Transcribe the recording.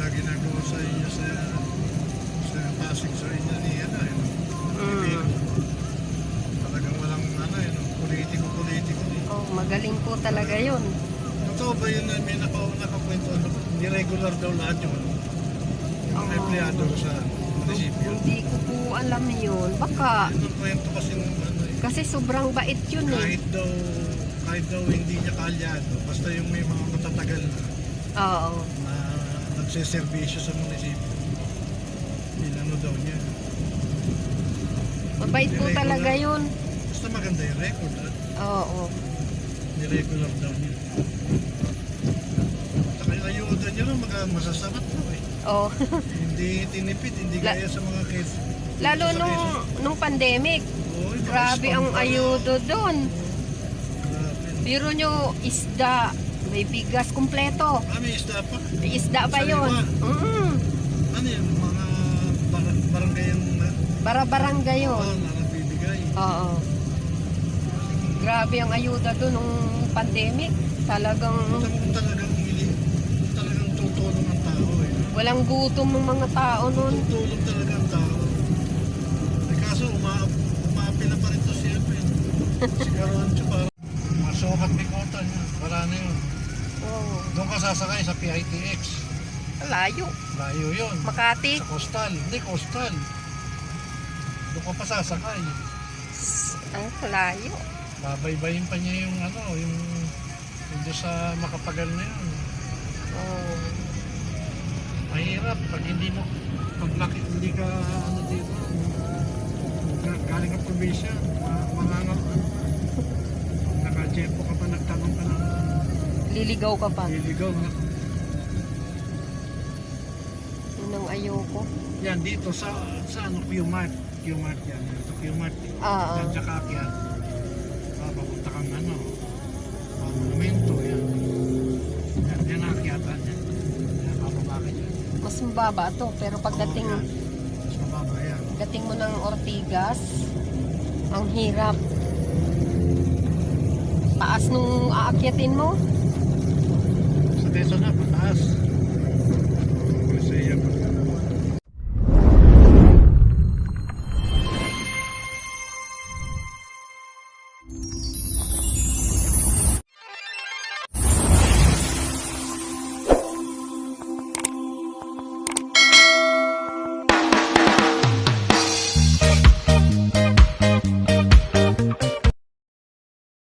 maganda ginagawa sa inyo sa sa Pasig sa inyo ni ano eh. Mm. Talagang walang ano eh, no? politiko-politiko eh. Oh, magaling po talaga yun. Totoo ba yun may naka, nakakwento ano? Hindi regular daw lahat yun. Yung Oo. empleyado sa munisipyo. Hindi ko po alam yun. Baka, Yun ang kwento kasi ano eh. kasi sobrang bait yun eh. Kahit daw, kahit daw hindi niya kalyado, basta yung may mga matatagal na, Oo. na nagsiservisyo sa munisipyo. Inano daw niya. Mabait po talaga yun. Basta maganda yung record ha. Oo. Ni-regular daw niya. Saka yung ayuda niya lang mga masasabat daw eh. Oh. Hindi tinipid, hindi La- gaya sa mga case. Lalo sa nung, cases. nung pandemic, Oo, yung mga grabe spam ang ayudo doon. Grabe. Biro nyo, isda, may bigas kumpleto. Ah, may isda pa. May isda pa Sa yun. Mm Ano yun, mga bar barangay yung na, Bara-barangay yun. na nagbibigay. Oo. Grabe ang ayuda doon nung pandemic. Talagang kung talagang hili, talagang tutulong ang tao eh. walang gutom ng mga tao noon. Tutulong talaga ang tao. Eh, kaso uma, umaapi na pa rin to siya pa eh. Si Caroncho para mga sukat ni Kota niya. Wala na yun. Oo. Doon ka sasakay sa PITX. Layo. Layo yun. Makati. Sa Coastal. Hindi, Coastal. Doon ka pa sasakay. Ang layo. Babaybayin pa niya yung ano, yung yung doon sa makapagal na yun. Oo. Mahirap pag hindi mo pag laki, hindi ka ano dito ga- galing ka probinsya ma- mangangap ka nakajempo ka pa nagtanong ka ng Liligaw ka pa. liligaw na Yun ang ayoko. yan dito sa sa ano Q-Mart Q-Mart yan sa Q-Mart Oo. yan sa Kakyat ah, papunta kang ano ah, monumento yan yan, yan ang akyatan yan yan bababa ka dyan Mas mababa to. Pero pagdating, Oo, yan. mas mababa yan dating mo ng Ortigas, ang hirap. Taas nung aakyatin mo. Sa Quezon na, pataas. Kasi yan, pag